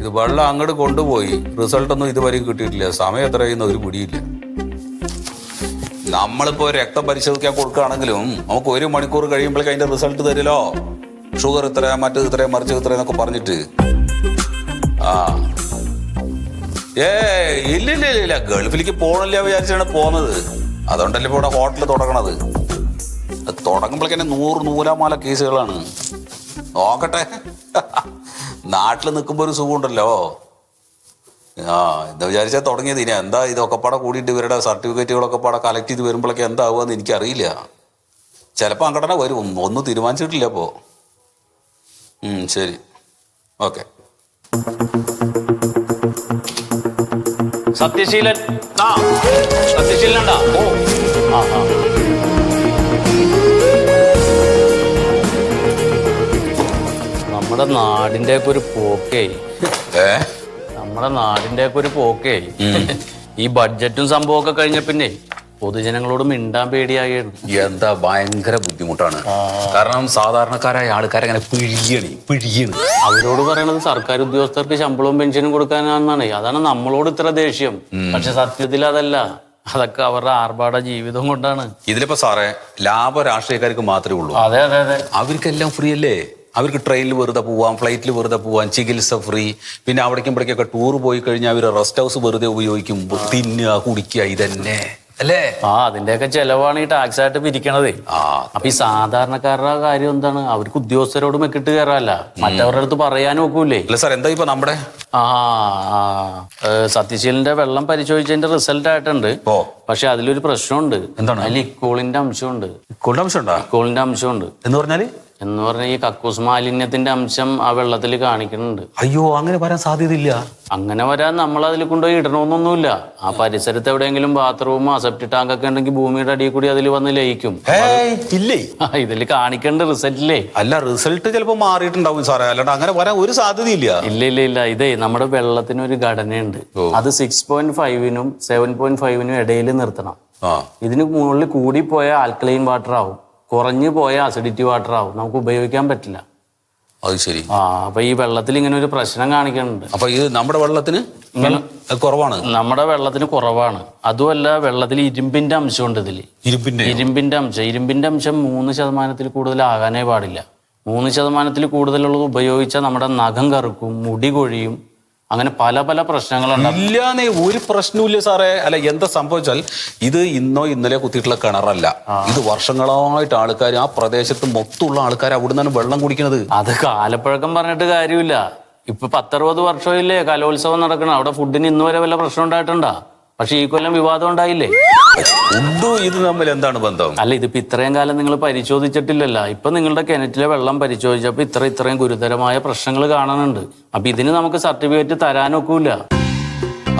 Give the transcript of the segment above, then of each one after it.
ഇത് വെള്ളം അങ്ങോട്ട് കൊണ്ടുപോയി. റിസൾട്ട് ഒന്നും ഇതുവരെയും കിട്ടിയിട്ടില്ല. സമയം എത്രയെന്ന് ഒരു പിടിയില്ല. നമ്മളിപ്പോ രക്തം പരിശോധിക്കാൻ കൊടുക്കുകയാണെങ്കിലും നമുക്ക് ഒരു മണിക്കൂർ കഴിയുമ്പോഴേക്കും അതിന്റെ റിസൾട്ട് തരില്ലോ. ഷുഗർ ഇത്ര മറ്റേ ഇത്ര മറിച്ച് ഇത്ര എന്നൊക്കെ പറഞ്ഞിട്ട്. ആ. ഏ ഇല്ല ഇല്ല ഇല്ല ഗൾഫിലേക്ക് പോകണില്ല വിചാരിച്ചാണ് പോന്നത്. അതുകൊണ്ടല്ലേ ഇപ്പൊ ഇവിടെ ഹോട്ടൽ തുടങ്ങണത്. തുടങ്ങുമ്പോഴേക്കന്നെ നൂറ് നൂലാമാല കേസുകളാണ് നോക്കട്ടെ. നാട്ടിൽ നിൽക്കുമ്പോൾ ഒരു സുഖമുണ്ടല്ലോ. ആ എന്താ വിചാരിച്ചാൽ തുടങ്ങിയത്. ഇനി എന്താ ഇതൊക്കെ പാടെ കൂടിയിട്ട് ഇവരുടെ സർട്ടിഫിക്കറ്റുകളൊക്കെ പാടെ കളക്ട് ചെയ്ത് വരുമ്പോഴൊക്കെ എന്താവുമെന്ന് എനിക്കറിയില്ല. ചിലപ്പോൾ അങ്ങടന വരും. ഒന്നും തീരുമാനിച്ചിട്ടില്ല അപ്പോൾ ശരി. ഓക്കെ. സത്യശീലൻ. ആ സത്യശീലൻ ഉണ്ടാ? ഓ. ആ ആ. നമ്മുടെ നാടിന്റെ ഒക്കെ ഒരു പോക്കേ. നമ്മുടെ നാടിന്റെ ഒക്കെ ഒരു പോക്കേ. ഈ ബഡ്ജറ്റും സംഭവമൊക്കെ കഴിഞ്ഞ പിന്നെ പൊതുജനങ്ങളോട് മിണ്ടാൻ പേടിയായിരുന്നു എന്താ ഭയങ്കര ബുദ്ധിമുട്ടാണ്. കാരണം സാധാരണക്കാരായ ആൾക്കാരെ അങ്ങനെ പിഴിയണി പിഴിയണ്. അവരോട് പറയണത് സർക്കാർ ഉദ്യോഗസ്ഥർക്ക് ശമ്പളവും പെൻഷനും കൊടുക്കാനാണെന്നാണ് അതാണ് നമ്മളോട് ഇത്ര ദേഷ്യം. പക്ഷെ സത്യത്തിൽ അതല്ല. അതൊക്കെ അവരുടെ ആർഭാട ജീവിതം കൊണ്ടാണ്. ഇതിലിപ്പോ സാറേ ലാഭ രാഷ്ട്രീയക്കാർക്ക് മാത്രമേ ഉള്ളൂ. അതെ അതെ അതെ. അവർക്കെല്ലാം ഫ്രീ അല്ലേ അവർക്ക് ട്രെയിനിൽ വെറുതെ പോവാം ഫ്ലൈറ്റിൽ വെറുതെ പോവാം ചികിത്സ ഫ്രീ പിന്നെ അവിടേക്കും ഇവിടേക്കൊക്കെ ടൂർ പോയി കഴിഞ്ഞാൽ അവർ റെസ്റ്റ് ഹൗസ് വെറുതെ ഉപയോഗിക്കും തിന്നുക കുടിക്കുക ഇതന്നെ. അല്ലേ? ആ അതിന്റെയൊക്കെ ചെലവാണ് ഈ ടാക്സ് ആയിട്ട് പിരിക്കണതേ. അപ്പൊ ഈ സാധാരണക്കാരുടെ കാര്യം എന്താണ്? അവർക്ക് ഉദ്യോഗസ്ഥരോട് മെക്കിട്ട് കയറാല്ല മറ്റവരുടെ അടുത്ത് പറയാനും ഒക്കൂലേ അല്ല സാർ എന്താ ഇപ്പൊ നമ്മുടെ? ആ സത്യശീലിന്റെ വെള്ളം പരിശോധിച്ചതിന്റെ റിസൾട്ട് ആയിട്ടുണ്ട്. പക്ഷെ അതിലൊരു പ്രശ്നമുണ്ട്. എന്താണ്? അതിൽ ഇക്കോളിന്റെ അംശമുണ്ട്. ഇക്കോളിന്റെ അംശമുണ്ടോ? ഇക്കോളിന്റെ അംശമുണ്ട്. എന്ന് പറഞ്ഞാൽ? എന്ന് പറഞ്ഞാൽ ഈ കക്കൂസ് മാലിന്യത്തിന്റെ അംശം ആ വെള്ളത്തിൽ കാണിക്കുന്നുണ്ട്. അയ്യോ അങ്ങനെ വരാൻ സാധ്യതയില്ല. അങ്ങനെ വരാൻ നമ്മൾ അതിൽ കൊണ്ടുപോയി ഇടണമെന്നൊന്നുമില്ല ആ പരിസരത്ത് എവിടെയെങ്കിലും ബാത്റൂമോ സെപ്റ്റി ടാങ്ക് ഒക്കെ ഉണ്ടെങ്കിൽ ഭൂമിയുടെ അടിയിൽ കൂടി അതിൽ വന്ന് ലയിക്കും. ഇല്ലേ? ഇതിൽ കാണിക്കേണ്ട റിസൾട്ടില്ലേ? അല്ല റിസൾട്ട് ചിലപ്പോൾ മാറിയിട്ടുണ്ടാവും സാറേ. അല്ലാണ്ട് അങ്ങനെ വരാൻ ഒരു സാധ്യതയില്ല. ഇല്ല ഇല്ല ഇല്ല. ഇതേ നമ്മുടെ വെള്ളത്തിന് ഒരു ഘടനയുണ്ട് അത് സിക്സ് പോയിന്റ് ഫൈവിനും സെവൻ പോയിന്റ് ഫൈവിനും ഇടയിൽ നിർത്തണം. ഇതിന് മുകളിൽ പോയ ആൽക്കലൈൻ വാട്ടർ ആവും. കുറഞ്ഞു പോയ അസിഡിറ്റി വാട്ടർ ആവും. നമുക്ക് ഉപയോഗിക്കാൻ പറ്റില്ല. അത് ശരി. ആ അപ്പൊ ഈ വെള്ളത്തിൽ ഇങ്ങനെ ഒരു പ്രശ്നം കാണിക്കുന്നുണ്ട്. അപ്പൊ ഇത് നമ്മുടെ വെള്ളത്തിന് കുറവാണ്. നമ്മുടെ വെള്ളത്തിന് കുറവാണ്. അതുമല്ല വെള്ളത്തിൽ ഇരുമ്പിന്റെ അംശമുണ്ട് ഇതിൽ ഇരുമ്പിന്റെ ഇരുമ്പിന്റെ അംശം. ഇരുമ്പിന്റെ അംശം മൂന്ന് ശതമാനത്തിൽ കൂടുതൽ ആകാനേ പാടില്ല. മൂന്ന് ശതമാനത്തിൽ കൂടുതലുള്ളത് ഉപയോഗിച്ചാൽ നമ്മുടെ നഖം കറുക്കും മുടി കൊഴിയും അങ്ങനെ പല പല പ്രശ്നങ്ങളുണ്ട്. ഇല്ലാന്നേ ഒരു പ്രശ്നവുമില്ല സാറേ. അല്ല എന്താ സംഭവിച്ചാൽ ഇത് ഇന്നോ ഇന്നലെ കുത്തിയിട്ടുള്ള കിണറല്ല. ഇത് വർഷങ്ങളായിട്ട് ആൾക്കാർ ആ പ്രദേശത്ത് മൊത്തമുള്ള ആൾക്കാർ അവിടെ നിന്നാണ് വെള്ളം കുടിക്കുന്നത്. അത് കാലപ്പഴക്കം പറഞ്ഞിട്ട് കാര്യമില്ല. ഇപ്പൊ പത്തറുപത് വർഷമില്ലേ കലോത്സവം നടക്കണം. അവിടെ ഫുഡിന് ഇന്നുവരെ വല്ല പ്രശ്നം ഉണ്ടായിട്ടുണ്ടാ? പക്ഷെ ഈ കൊല്ലം വിവാദം ഉണ്ടായില്ലേ? ഉണ്ടോ? ഇത് തമ്മിൽ എന്താണ് ബന്ധം? അല്ല ഇതിപ്പോ ഇത്രയും കാലം നിങ്ങൾ പരിശോധിച്ചിട്ടില്ലല്ല. ഇപ്പൊ നിങ്ങളുടെ കിണറ്റിലെ വെള്ളം പരിശോധിച്ചപ്പോ ഇത്ര ഇത്രയും ഗുരുതരമായ പ്രശ്നങ്ങൾ കാണാനുണ്ട്. അപ്പൊ ഇതിന് നമുക്ക് സർട്ടിഫിക്കറ്റ് തരാനൊക്കൂല.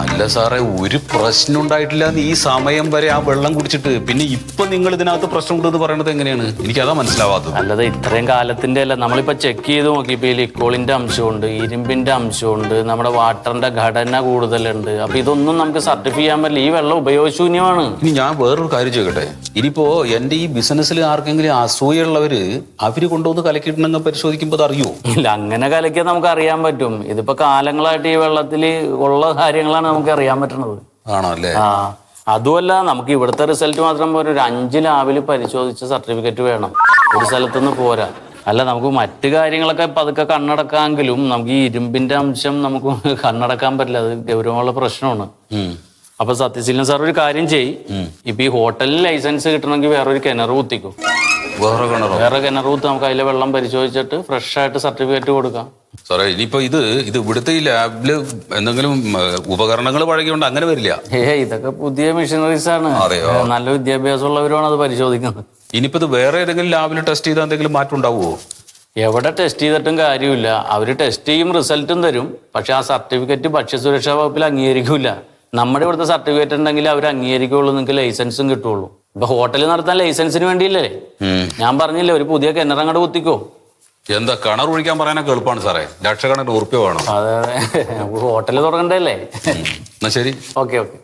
അല്ല സാറേ ഒരു പ്രശ്നം ഉണ്ടായിട്ടില്ല എന്ന് ഈ സമയം വരെ ആ വെള്ളം കുടിച്ചിട്ട്. പിന്നെ ഇപ്പൊ നിങ്ങൾ ഇതിനകത്ത് പ്രശ്നം ഉണ്ടെന്ന് പറയുന്നത് എങ്ങനെയാണ്? എനിക്ക് അതാ മനസ്സിലാവാത്തത്. അല്ലാതെ ഇത്രയും കാലത്തിന്റെ അല്ല നമ്മളിപ്പോ ചെക്ക് ചെയ്ത് നോക്കിയപ്പോ ഈ ലിക്കോളിന്റെ അംശമുണ്ട് ഇരുമ്പിന്റെ അംശമുണ്ട് നമ്മുടെ വാട്ടറിന്റെ ഘടന കൂടുതലുണ്ട്. അപ്പൊ ഇതൊന്നും നമുക്ക് സർട്ടിഫൈ ചെയ്യാൻ പറ്റില്ല. ഈ വെള്ളം ഉപയോഗശൂന്യമാണ് ഇനി ഞാൻ വേറൊരു കാര്യം ചോദിക്കട്ടെ? ഇനിയിപ്പോ എന്റെ ഈ ബിസിനസ്സിൽ ആർക്കെങ്കിലും അസൂയുള്ളവര് അവർ കൊണ്ടുവന്ന് കലക്കിയിട്ടുണ്ടെങ്കിൽ പരിശോധിക്കുമ്പോൾ അറിയോ ഇല്ല അങ്ങനെ കലക്കിയാൽ നമുക്ക് അറിയാൻ പറ്റും. ഇതിപ്പോ കാലങ്ങളായിട്ട് ഈ വെള്ളത്തിൽ ഉള്ള കാര്യങ്ങളാണ് നമുക്ക് അറിയാൻ പറ്റുന്നത്. ആണോ അല്ലേ? ആ അതുമല്ല നമുക്ക് ഇവിടുത്തെ റിസൾട്ട് മാത്രം പോരാ. ഒരു അഞ്ച് ലാബിൽ പരിശോധിച്ച സർട്ടിഫിക്കറ്റ് വേണം. ഒരു സ്ഥലത്തുനിന്ന് പോരാ. അല്ല നമുക്ക് മറ്റു കാര്യങ്ങളൊക്കെ പതുക്കെ കണ്ണടക്കാമെങ്കിലും നമുക്ക് ഈ ഇരുമ്പിന്റെ അംശം നമുക്ക് കണ്ണടക്കാൻ പറ്റില്ല. അത് ഗൗരവമുള്ള പ്രശ്നമാണ്. അപ്പൊ സത്യശീലൻ സാർ ഒരു കാര്യം ചെയ്യും. ഇപ്പൊ ഈ ഹോട്ടലിൽ ലൈസൻസ് കിട്ടണമെങ്കിൽ വേറൊരു കിണർ കുത്തിക്കും. വേറെ കിണറോ? വേറെ കുത്തി നമുക്ക് അതിലെ വെള്ളം പരിശോധിച്ചിട്ട് ഫ്രഷ് ആയിട്ട് സർട്ടിഫിക്കറ്റ് കൊടുക്കാം. സാറേ ഇനിയിപ്പോ ഇത് ഇത് ഇവിടുത്തെ ഈ ലാബിൽ എന്തെങ്കിലും ഉപകരണങ്ങൾ പഴകിയോണ്ട് അങ്ങനെ വരില്ല? ഏ ഇതൊക്കെ പുതിയ മെഷീനറീസ് ആണ്. അതെയോ? നല്ല വിദ്യാഭ്യാസമുള്ളവരുമാണ് അത് പരിശോധിക്കുന്നത്. ഇനിയിപ്പോ ഇത് വേറെ ഏതെങ്കിലും ലാബിൽ ടെസ്റ്റ് ചെയ്താൽ എന്തെങ്കിലും മാറ്റം ഉണ്ടാവുമോ എവിടെ ടെസ്റ്റ് ചെയ്തിട്ടും കാര്യമില്ല. അവർ ടെസ്റ്റ് ചെയ്യും റിസൾട്ടും തരും. പക്ഷെ ആ സർട്ടിഫിക്കറ്റ് ഭക്ഷ്യസുരക്ഷാ വകുപ്പിൽ അംഗീകരിക്കില്ല നമ്മുടെ ഇവിടുത്തെ സർട്ടിഫിക്കറ്റ് ഉണ്ടെങ്കിൽ അവർ അംഗീകരിക്കുള്ളൂ നിങ്ങൾക്ക് ലൈസൻസും കിട്ടുള്ളൂ. ഇപ്പൊ ഹോട്ടൽ നടത്താൻ ലൈസൻസിന് വേണ്ടിയില്ലേ ഞാൻ പറഞ്ഞില്ലേ ഒരു പുതിയ കിണറങ്ങട് കുത്തിക്കോ. എന്താ കിണർ ഒഴിക്കാൻ പറയാനൊക്കെ എളുപ്പമാണ് സാറേ. ലക്ഷക്കണക്കിന് ഉറുപ്പ്യ വേണം. അതെ അതെ. നമുക്ക് ഹോട്ടൽ തുടങ്ങണ്ടല്ലേ എന്നാ ശരി. Okay okay.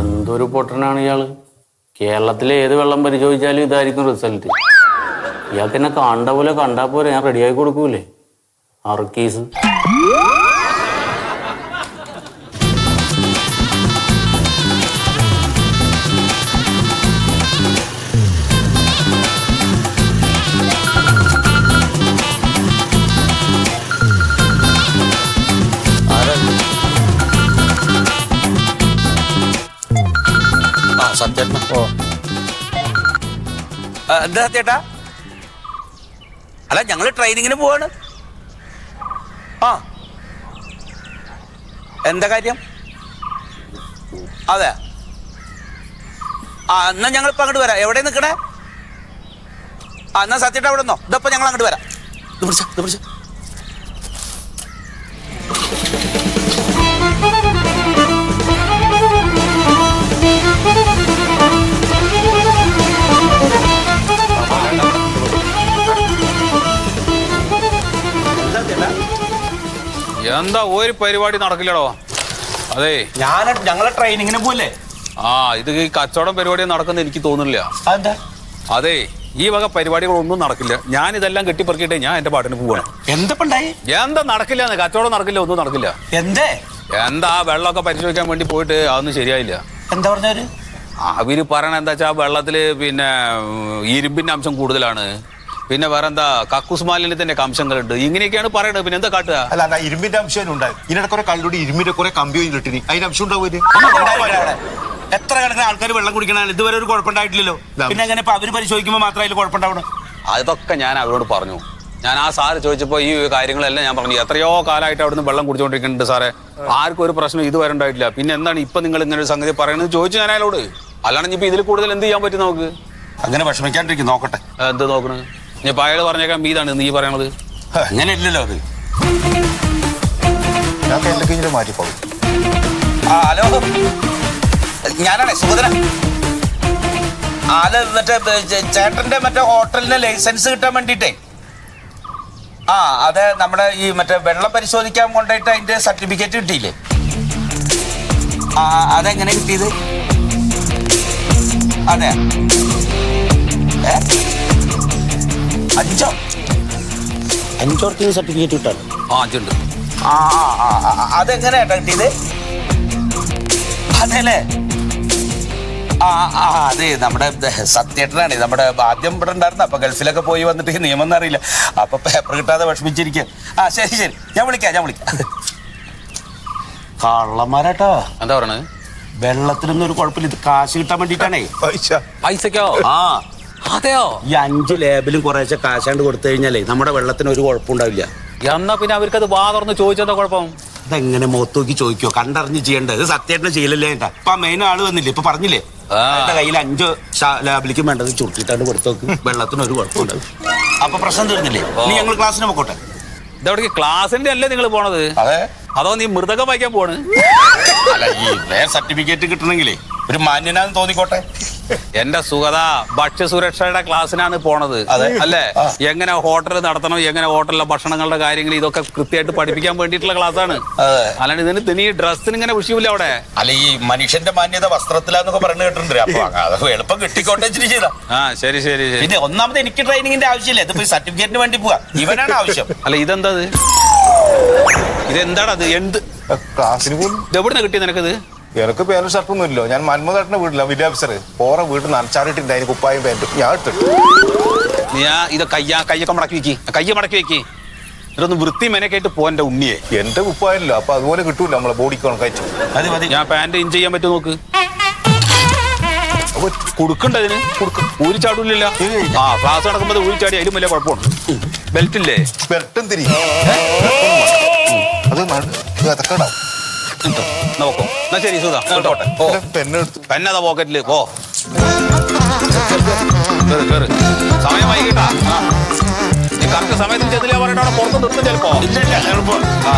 എന്തൊരു പൊട്ടനാണ് ഇയാൾ. കേരളത്തിലെ ഏത് വെള്ളം പരിശോധിച്ചാലും ഇതായിരിക്കും റിസൾട്ട്. ഇയാൾക്ക് എന്നെ കണ്ട പോലെ കണ്ടാ പോലെ ഞാൻ റെഡിയായി കൊടുക്കൂലേ? അറുക്കീസ്. സത്യേട്ടന ഓ. എന്താ ചേട്ടാ? അല്ല ഞങ്ങൾ ട്രെയിനിങ്ങിന് പോവാണ്. ആ. എന്താ കാര്യം? അതെ. ആ എന്നാ ഞങ്ങൾ ഇപ്പൊ അങ്ങോട്ട് വരാം. എവിടെ നിൽക്കണേ ആ എന്നാ സത്യേട്ടാ അവിടെ നിന്നോ ഇതപ്പോ ഞങ്ങൾ അങ്ങോട്ട് വരാം എന്താ ഒരു പരിപാടി നടക്കില്ലടോ. അതെ. ഞാൻ ഞങ്ങളെ ട്രെയിനിങ്ങിന് പോലെ ആ ഇത് ഈ കച്ചവടം പരിപാടി നടക്കുന്ന എനിക്ക് തോന്നുന്നില്ല. അതെന്താ? അതെ ഈ വക പരിപാടികളൊന്നും നടക്കില്ല. ഞാൻ ഇതെല്ലാം കെട്ടിപ്പറക്കിട്ടേ ഞാൻ എന്റെ പാട്ടിന് പോവാണ്. എന്തപ്പണ്ടായി എന്താ നടക്കില്ല കച്ചവടം നടക്കില്ല ഒന്നും നടക്കില്ല. എന്തേ? എന്താ വെള്ളമൊക്കെ പരിശോധിക്കാൻ വേണ്ടി പോയിട്ട് അതൊന്നും ശരിയായില്ല. എന്താ പറഞ്ഞവര് അവർ? പറയണ എന്താ വെച്ചാൽ വെള്ളത്തിൽ പിന്നെ ഇരുമ്പിന്റെ അംശം കൂടുതലാണ്. പിന്നെ വേറെ എന്താ കക്കൂസ് മാലിന്യത്തിന്റെ അംശങ്ങളുണ്ട് ഇങ്ങനെയൊക്കെയാണ് പറയുന്നത് പിന്നെ എന്താ കാട്ടുക? അല്ല അല്ല ഇരുമ്പിന്റെ അംശം ഉണ്ടായി. ഇതിനിടെ കുറെ കള്ളുടി ഇരുമ്പിന്റെ കുറെ കമ്പിയോ കിട്ടി അതിന്റെ അംശം ഉണ്ടാവും എത്ര കണക്കിന് ആൾക്കാർ വെള്ളം കുടിക്കണ ഇതുവരെ ഒരു കുഴപ്പമുണ്ടായിട്ടില്ലല്ലോ. പിന്നെ അങ്ങനെ ഇപ്പൊ അവർ പരിശോധിക്കുമ്പോൾ മാത്രമേ അതിൽ കുഴപ്പമുണ്ടാവണം? അതൊക്കെ ഞാൻ അവരോട് പറഞ്ഞു. ഞാൻ ആ സാറ് ചോദിച്ചപ്പോൾ ഈ കാര്യങ്ങളെല്ലാം ഞാൻ പറഞ്ഞു. എത്രയോ കാലമായിട്ട് അവിടുന്ന് വെള്ളം കുടിച്ചുകൊണ്ടിരിക്കുന്നുണ്ട് സാറേ. ആർക്കും ഒരു പ്രശ്നം ഇതുവരെ ഉണ്ടായിട്ടില്ല. പിന്നെ എന്താണ് ഇപ്പൊ നിങ്ങൾ ഇങ്ങനെ ഒരു സംഗതി പറയുന്നത് ചോദിച്ചു ഞാൻ അയാളോട്. അല്ലാണ്ട് ഇപ്പൊ ഇതിൽ കൂടുതൽ എന്ത് ചെയ്യാൻ പറ്റും നമുക്ക്? അങ്ങനെ വിഷമിക്കാണ്ടിരിക്കും നോക്കട്ടെ. എന്ത് നോക്കണ് ഇനിയിപ്പോ അയാൾ പറഞ്ഞേക്കാൻ ഇതാണ് നീ പറയണത്. അങ്ങനെ ഇല്ലല്ലോ അത് ഞാൻ ആ ഹലോ. ഞാനാണേ സുഭദ്ര. ആല അല്ല മറ്റേ ചേട്ടന്റെ മറ്റേ ഹോട്ടലിന് ലൈസൻസ് കിട്ടാൻ വേണ്ടിട്ടേ ആ അതെ നമ്മുടെ ഈ മറ്റേ വെള്ളം പരിശോധിക്കാൻ കൊണ്ടായിട്ട് അതിന്റെ സർട്ടിഫിക്കറ്റ് കിട്ടിയില്ലേ? ആ അതെങ്ങനെ കിട്ടിയത്? അതെ ഏ? അഞ്ചോ? അഞ്ചോർത്തിന് സർട്ടിഫിക്കറ്റ് കിട്ടാൻ. ആ അഞ്ചുണ്ട്. ആ ആ, അതെങ്ങനെയാ കിട്ടിയത്? അതെല്ലേ? ആ ആ അതെ നമ്മുടെ സത്യേട്ടനാണ്. നമ്മുടെ ആദ്യം ഇവിടെ ഉണ്ടായിരുന്നു. അപ്പൊ ഗൾഫിലൊക്കെ പോയി വന്നിട്ട് നിയമം ഒന്നും അറിയില്ല. അപ്പൊ പേപ്പർ കിട്ടാതെ വിഷമിച്ചിരിക്കുക ആ ശരി ശരി. ഞാൻ വിളിക്കാം ഞാൻ വിളിക്കാം. കള്ളന്മാരാട്ടോ. എന്താ പറയണത്? വെള്ളത്തിനൊന്നും ഒരു കുഴപ്പമില്ല. ഇത് കാശ് കിട്ടാൻ വേണ്ടിട്ടാണേ പൈസ പൈസക്കോ? ആ. അതെയോ? ഈ അഞ്ച് ലേബലും കുറേശ്ശെ കാശാണ്ട് കൊടുത്തു കഴിഞ്ഞാലേ നമ്മുടെ വെള്ളത്തിന് ഒരു കുഴപ്പമുണ്ടാവില്ല. എന്നാ പിന്നെ അവർക്ക് അത് വാ തുറന്ന് ചോദിച്ചെന്താ കുഴപ്പം? ഇതെങ്ങനെ മുഖത്തോക്കി ചോദിക്കോ കണ്ടറിഞ്ഞ് ചെയ്യേണ്ടത്. ഇത് സത്യമായിട്ട് ചെയ്യലല്ലേ ഏട്ടാ. ഇപ്പൊ മെയിൻ ആൾ വന്നില്ലേ? ഇപ്പൊ പറഞ്ഞില്ലേ? ആ. എന്റെ കയ്യിൽ അഞ്ച് ലാബിലേക്ക് വേണ്ടത് ചുരുട്ടിട്ടാണ്ട് കൊടുത്തു നോക്ക്. വെള്ളത്തിന് ഒരു കുഴപ്പമുണ്ടാവില്ല. അപ്പൊ പ്രശ്നം തീർന്നില്ലേ? ഇനി ഞങ്ങൾ ക്ലാസ്സിന് പോക്കോട്ടെ? ഇതവിടെ ക്ലാസ്സിന്റെ അല്ലേ നിങ്ങൾ പോണത്? അതെ. അതോ നീ മൃതകം വായിക്കാൻ പോണ് അല്ല ഈ വേറെ സർട്ടിഫിക്കറ്റ് കിട്ടണമെങ്കിലേ ഒരു മാന്യനാന്ന് തോന്നിക്കോട്ടെ? എന്റെ സുഗത ഭക്ഷ്യസുരക്ഷയുടെ ക്ലാസ്സിനാണ് പോണത്. അതെ. അല്ലേ? എങ്ങനെ ഹോട്ടൽ നടത്തണം എങ്ങനെ ഹോട്ടലിലെ ഭക്ഷണങ്ങളുടെ കാര്യങ്ങൾ ഇതൊക്കെ കൃത്യമായിട്ട് പഠിപ്പിക്കാൻ വേണ്ടിയിട്ടുള്ള ക്ലാസ് ആണ് അല്ലാണ്ട് ഇതിന് ഈ ഡ്രസ്സിന് ഇങ്ങനെ വിഷയമില്ല അവിടെ. അല്ല ഈ മനുഷ്യന്റെ മാന്യത വസ്ത്രത്തിലാന്നൊക്കെ പറഞ്ഞു കേട്ടിട്ടുണ്ട്. അപ്പൊ എളുപ്പം കിട്ടിക്കോട്ടെ ആ ശരി ശരി ശരി. പിന്നെ ഒന്നാമത് എനിക്ക് ട്രെയിനിങ്ങിന്റെ ആവശ്യമില്ല. ഇതിപ്പോ സർട്ടിഫിക്കറ്റിന് വേണ്ടി പോവാ. ഇവനാണ് ആവശ്യം. അല്ല ഇതെന്താ ഇത് എന്താണത് അത്? എന്ത്? ക്ലാസ്സിന് പോലും ഇതെവിടുന്ന കിട്ടിയത് നിനക്കത്? എനിക്ക് പേരും ഷർട്ടൊന്നും ഇല്ലോ ഞാൻ മന്മദേട്ടന്റെ വീട്ടില്ല വില്ലേജ് ഓഫീസർ ഓറെ വീട്ടിൽ നനച്ചാറിട്ടുണ്ട് അതിന് കുപ്പായും പാന്റും ഞാൻ എടുത്തിട്ട്. നീ ആ ഇത് കയ്യ കയ്യൊക്കെ മടക്കി വെക്കി. കയ്യ മടക്കി വെക്കി. ഇതൊന്ന് വൃത്തി മെനക്കായിട്ട് പോ എന്റെ ഉണ്ണിയെ. എന്റെ കുപ്പായല്ലോ അപ്പൊ അതുപോലെ കിട്ടൂല നമ്മളെ ബോഡിക്ക് കണക്കായിട്ട് അതെ മതി ഞാൻ പാന്റ് ഇൻ ചെയ്യാൻ പറ്റുമോ നോക്ക്? അപ്പൊ കൊടുക്കണ്ട ഇതിന് കൊടുക്കും. ഊരി ചാടൂലില്ല ആ ക്ലാസ് നടക്കുമ്പോൾ ഊരി ചാടി അതിലും വലിയ കുഴപ്പമുണ്ട്. ബെൽറ്റ് ഇല്ലേ? ബെൽറ്റും തിരി. അത് നട- ഉണ്ടോ? എന്നാ ശരി സുധാ കേട്ടോട്ടെ ഓ പെന്നതാ പോക്കറ്റിൽ പോ. കേറ് കേറ്. സമയം വൈകിട്ടാ. നീ കറക്റ്റ് സമയത്തിന് ചെന്നില്ല പറഞ്ഞിട്ടാണ് പുറത്ത് നിർത്തും ചിലപ്പോ. ഇല്ല ആ.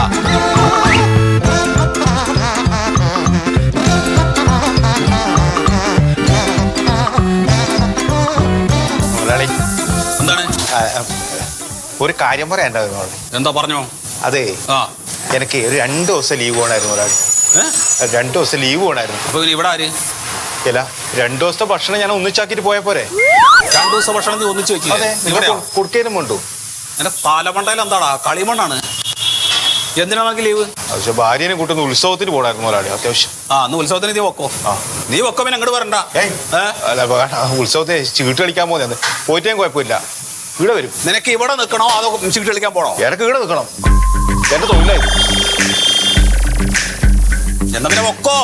മുതലാളി എന്താണ്? ഒരു കാര്യം പറയാൻ എന്താ പറഞ്ഞോ? അതെ. ആ. എനിക്ക് ഒരു രണ്ട് ദിവസം ലീവ് വേണമായിരുന്നു ഒരാൾ. രണ്ട് ദിവസം ലീവ് വേണമായിരുന്നു. അപ്പൊ ഇവിടെ ആര്? ഇല്ല രണ്ട് ദിവസത്തെ ഭക്ഷണം ഞാൻ ഒന്നിച്ചാക്കിട്ട് പോയ പോരെ. രണ്ടു ദിവസം ഭക്ഷണം നീ ഒന്നിച്ച് വെക്കില്ലേ? ഇവിടെയോ കൊടുക്കേനും വേണ്ടു എന്റെ പാലമണ്ടയിൽ എന്താടാ? കളിമണ്ണാണ്. എന്തിനാണെങ്കിൽ ലീവ് പക്ഷെ ഭാര്യനെ കൂട്ടുന്ന ഉത്സവത്തിന് പോണായിരുന്നു ഒരാളെ അത്യാവശ്യം. ആ അന്ന് ഉത്സവത്തിന് നീ വെക്കോ ആ. നീ വെക്കോ പിന്നെ അങ്ങോട്ട് വരണ്ട. ഉത്സവത്തെ ചീട്ട് കളിക്കാൻ പോകുന്നത് പോയിട്ടേം കുഴപ്പമില്ല. ഇവിടെ വരും. നിനക്ക് ഇവിടെ നിൽക്കണോ അതോ മ്യൂസിക് കളിക്കാൻ പോണോ? ഇടയ്ക്ക് ഇവിടെ നിൽക്കണം. എന്റെ തൊഴിലായി. എന്നാ പിന്നെ വെക്കോ